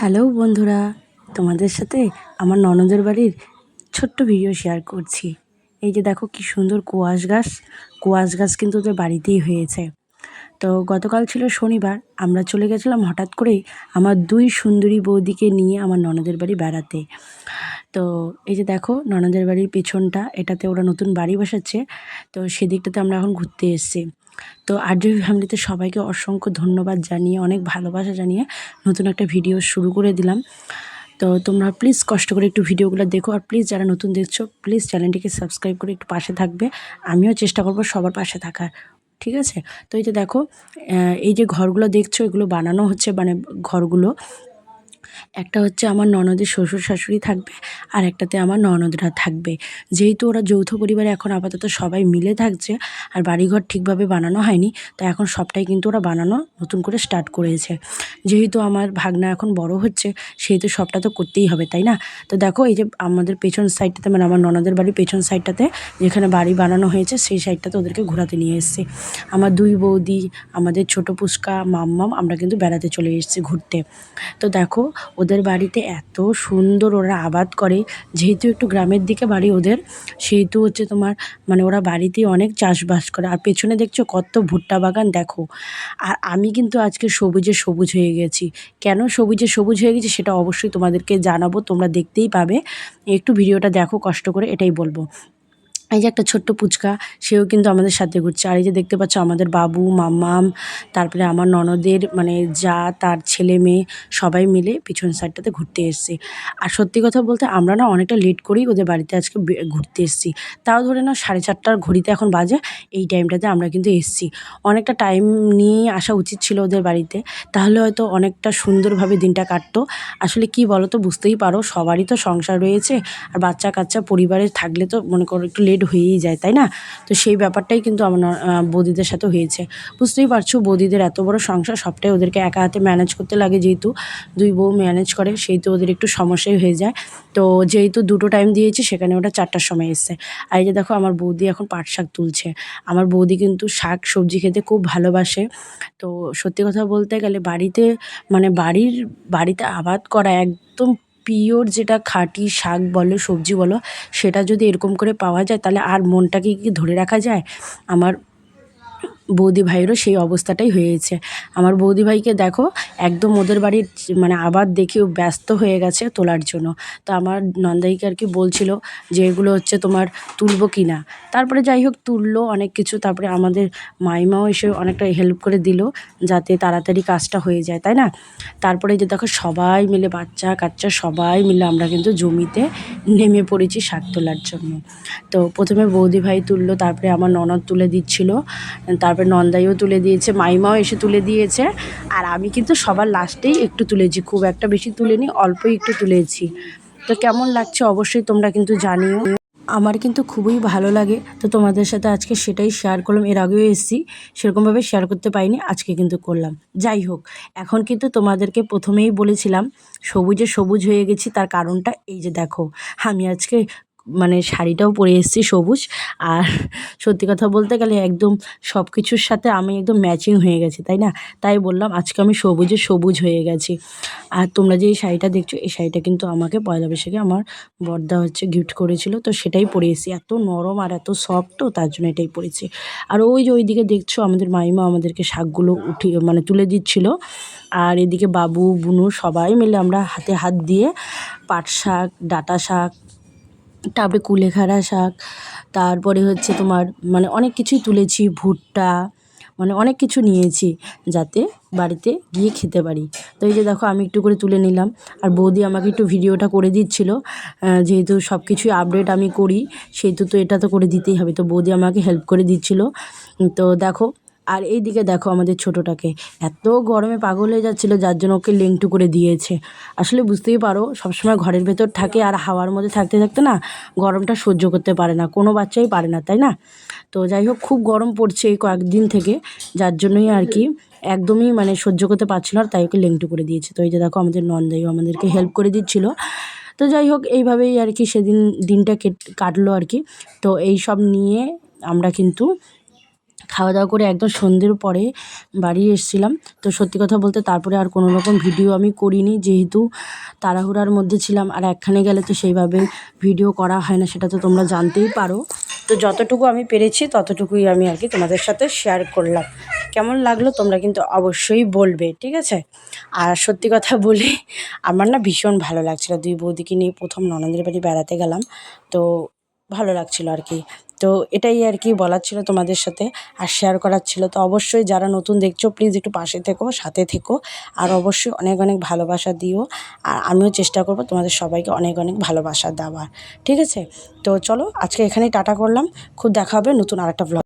Hello বন্ধুরা, তোমাদের সাথে আমার ননদের বাড়ির ছোট্ট ভিডিও শেয়ার করছি। এই যে দেখো কি সুন্দর কুয়াশ গাছ কুয়াশ গাছ কিন্তু ওদের বাড়িতেই হয়েছে। তো গতকাল ছিল শনিবার, আমরা চলে গেছিলাম হঠাৎ করেই আমার দুই সুন্দরী বৌদিকে নিয়ে আমার ননদের বাড়ি বেড়াতে। তো এই যে দেখো ননদের বাড়ির পেছনটা, এটাতে ওরা নতুন বাড়ি বসাচ্ছে। তো সেদিকটাতে আমরা এখন ঘুরতে এসেছি। তো আরজবি ফ্যামিলিতে সবাইকে অসংখ্য ধন্যবাদ জানিয়ে, অনেক ভালোবাসা জানিয়ে নতুন একটা ভিডিও শুরু করে দিলাম। তো তোমরা প্লিজ কষ্ট করে একটু ভিডিওগুলো দেখো আর প্লিজ যারা নতুন দেখছ, প্লিজ চ্যানেলটিকে সাবস্ক্রাইব করে একটু পাশে থাকবে। আমিও চেষ্টা করব সবার পাশে থাকার, ঠিক আছে? তো এই যে দেখো এই যে ঘরগুলো দেখছ, এগুলো বানানো হচ্ছে মানে ঘরগুলো। একটা হচ্ছে আমার ননদের শ্বশুর শাশুড়ি থাকবে, আর একটাতে আমার ননদরা থাকবে। যেহেতু ওরা যৌথ পরিবারে এখন আপাতত সবাই মিলে থাকছে, আর বাড়িঘর ঠিকভাবে বানানো হয়নি তো এখন সবটাই কিন্তু ওরা বানানো নতুন করে স্টার্ট করেছে। যেহেতু আমার ভাগনা এখন বড় হচ্ছে, সেহেতু সবটা তো করতেই হবে, তাই না? তো দেখো এই যে আমাদের পেছন সাইডটাতে মানে আমার ননদের বাড়ির পেছন সাইডটাতে যেখানে বাড়ি বানানো হয়েছে, সেই সাইডটাতে ওদেরকে ঘোরাতে নিয়ে এসেছি। আমার দুই বৌদি, আমাদের ছোট পুষ্কা, মাম্মাম, আমরা কিন্তু বেড়াতে চলে এসেছি ঘুরতে। তো দেখো ওদের বাড়িতে এত সুন্দর ওরা আবাদ করে। যেহেতু একটু গ্রামের দিকে বাড়ি ওদের, সেহেতু হচ্ছে তোমার মানে ওরা বাড়িতেই অনেক চাষবাস করে। আর পেছনে দেখছ কত ভুট্টা বাগান, দেখো। আর আমি কিন্তু আজকে সবুজে সবুজ হয়ে গেছি। কেন সবুজে সবুজ হয়ে গেছি সেটা অবশ্যই তোমাদেরকে জানাব, তোমরা দেখতেই পাবে। একটু ভিডিওটা দেখো, কষ্ট করে এটাই বলব। এই যে একটা ছোট্ট পুচকা, সেও কিন্তু আমাদের সাথে ঘুরছে। আর এই যে দেখতে পাচ্ছ আমাদের বাবু, মাম্মাম, তারপরে আমার ননদের মানে যা তার ছেলে মেয়ে, সবাই মিলে পিছন সাইডটাতে ঘুরতে এসেছি। আর সত্যি কথা বলতে আমরা না অনেকটা লেট করেই ওদের বাড়িতে আজকে ঘুরতে এসেছি। তাও ধরে নাও সাড়ে চারটার ঘড়িতে এখন বাজে, এই টাইমটাতে আমরা কিন্তু এসেছি। অনেকটা টাইম নিয়ে আসা উচিত ছিল ওদের বাড়িতে। তাহলে হয়তো অনেকটা সুন্দরভাবে দিনটা কাটতো। আসলে কি বলো তো বুঝতেই পারো, সবারই তো সংসার রয়েছে, আর বাচ্চা কাচ্চা পরিবারে থাকলে তো মনে করো একটু লেট হয়েই যায়, তাই না? তো সেই ব্যাপারটাই কিন্তু আমার বৌদিদের সাথে হয়েছে। বুঝতেই পারছ, বৌদিদের এত বড় সংসার, সবটাই ওদেরকে একা হাতে ম্যানেজ করতে লাগে যেহেতু। দুই বউ ম্যানেজ করে, সেই তো ওদের একটু সমস্যাই হয়ে যায়। তো যেহেতু দুটো টাইম দিয়েছি, সেখানে ওটা চারটার সময় এসছে। আর এই যে দেখো, আমার বৌদি এখন পাট শাক তুলছে। আমার বৌদি কিন্তু শাক, সবজি খেতে খুব ভালোবাসে। তো সত্যি কথা বলতে গেলে বাড়িতে মানে বাড়ির, বাড়িতে আবাদ করা একদম পিওর যেটা খাঁটি শাক বলো, সবজি বলো, সেটা যদি এরকম করে পাওয়া যায়, তাহলে আর মনটাকে কি ধরে রাখা যায়? আমার বৌদি ভাইয়েরও সেই অবস্থাটাই হয়েছে। আমার বৌদি ভাইকে দেখো, একদম ওদের বাড়ির মানে আবার দেখেও ব্যস্ত হয়ে গেছে তোলার জন্য। তো আমার নন্দাইকে আর কি বলছিল যে এগুলো হচ্ছে তোমার তুলবো কি না তারপরে যাই হোক, তুললো অনেক কিছু। তারপরে আমাদের মাইমাও এসে অনেকটা হেল্প করে দিল যাতে তাড়াতাড়ি কাজটা হয়ে যায়, তাই না? তারপরে যে দেখো, সবাই মিলে বাচ্চা কাচ্চা সবাই মিলে আমরা কিন্তু জমিতে নেমে পড়েছি শাক তোলার জন্য। তো প্রথমে বৌদি ভাই তুললো, তারপরে আমার ননদ তুলে দিচ্ছিল। তারপর তারপরে নন্দাইও তুলে দিয়েছে, মাইমাও এসে তুলে দিয়েছে। আর আমি কিন্তু সবার লাস্টেই একটু তুলেছি, খুব একটা বেশি তুলিনি, অল্পই একটু তুলেছি। তো কেমন লাগছে অবশ্যই তোমরা কিন্তু জানিও। আমার কিন্তু খুবই ভালো লাগে, তো তোমাদের সাথে আজকে সেটাই শেয়ার করলাম, এর আগেও এসেছি, সেরকমভাবে শেয়ার করতে পারিনি, আজকে কিন্তু করলাম। যাই হোক, এখন কিন্তু তোমাদেরকে প্রথমেই বলেছিলাম, সবুজে সবুজ হয়ে গেছি, তার কারণটা এই যে দেখো, আমি আজকে মানে শাড়িটাও পরে এসেছি সবুজ। আর সত্যি কথা বলতে গেলে একদম সব কিছুর সাথে আমি একদম ম্যাচিং হয়ে গেছি, তাই না? তাই বললাম, আজকে আমি সবুজে সবুজ হয়ে গেছি। আর তোমরা যে এই শাড়িটা দেখছ, এই শাড়িটা কিন্তু আমাকে পয়লা বৈশাখে আমার বর্দা হচ্ছে গিফট করেছিল, তো সেটাই পরে এসেছি। এত নরম আর এত সফট তো, তার জন্য এটাই পরেছি আর ওই যে ওইদিকে দেখছ, আমাদের মাইমা আমাদেরকে শাকগুলো উঠিয়ে মানে তুলে দিচ্ছিল। আর এদিকে বাবু, বুনু সবাই মিলে আমরা হাতে হাত দিয়ে পাট শাক, ডাঁটা শাক তারপরে কুলেখাড়া শাক, তারপরে হচ্ছে তোমার মানে অনেক কিছুই তুলেছি, ভুট্টা মানে অনেক কিছু নিয়েছি যাতে বাড়িতে গিয়ে খেতে পারি। তো এই যে দেখো, আমি একটু করে তুলে নিলাম। আর বৌদি আমাকে একটু ভিডিওটা করে দিচ্ছিল যেহেতু সব কিছুই আপডেট আমি করি, সেহেতু তো এটা তো করে দিতেই হবে। তো বৌদি আমাকে হেল্প করে দিচ্ছিল। তো দেখো আর এই দিকে দেখো আমাদের ছোটোটাকে। এত গরমে পাগল হয়ে যাচ্ছিল, যার জন্য ওকে লেংটু করে দিয়েছে। আসলে বুঝতেই পারো, সবসময় ঘরের ভেতর থাকে আর হাওয়ার মধ্যে থাকতে থাকতে না, গরমটা সহ্য করতে পারে না। কোনো বাচ্চাই পারে না, তাই না? তো যাই হোক, খুব গরম পড়ছে এই কয়েকদিন থেকে, যার জন্যই আর কি একদমই মানে সহ্য করতে পারছিল আর তাই ওকে লেংটু করে দিয়েছে। তো এই যে দেখো, আমাদের নন্দাইও আমাদেরকে হেল্প করে দিচ্ছিল। তো যাই হোক, এইভাবেই আর কি সেদিন দিনটা কেট, কাটলো আর কি। তো এই সব নিয়ে আমরা কিন্তু খাওয়া দাওয়া করে একদম সন্ধ্যের পরে বাড়ি এসেছিলাম। তো সত্যি কথা বলতে তারপরে আর কোনো রকম ভিডিও আমি করিনি। যেহেতু তাড়াহুড়ার মধ্যে ছিলাম আর একখানে গেলে তো সেইভাবে ভিডিও করা হয় না, সেটা তো তোমরা জানতেই পারো। তো যতটুকু আমি পেরেছি ততটুকুই আমি আর কি তোমাদের সাথে শেয়ার করলাম। কেমন লাগল তোমরা কিন্তু অবশ্যই বলবে, ঠিক আছে? আর সত্যি কথা বলি আমার না ভীষণ ভালো লাগছিল। দুই বৌদিকে নিয়ে প্রথম ননদের বাড়ি বেড়াতে গেলাম। তো ভালো লাগছিল আর কি তো এটাই আর কি বলার ছিল তোমাদের সাথে আর শেয়ার করার ছিল। তো অবশ্যই যারা নতুন দেখছ প্লিজ একটু পাশে থেকো, সাথে থেকো। আর অবশ্যই অনেক অনেক ভালোবাসা দিও। আর আমিও চেষ্টা করব তোমাদের সবাইকে অনেক অনেক ভালোবাসা দেওয়ার। ঠিক আছে? তো চলো আজকে এখানেই টাটা করলাম। খুব দেখা হবে নতুন আরেকটা ব্লগ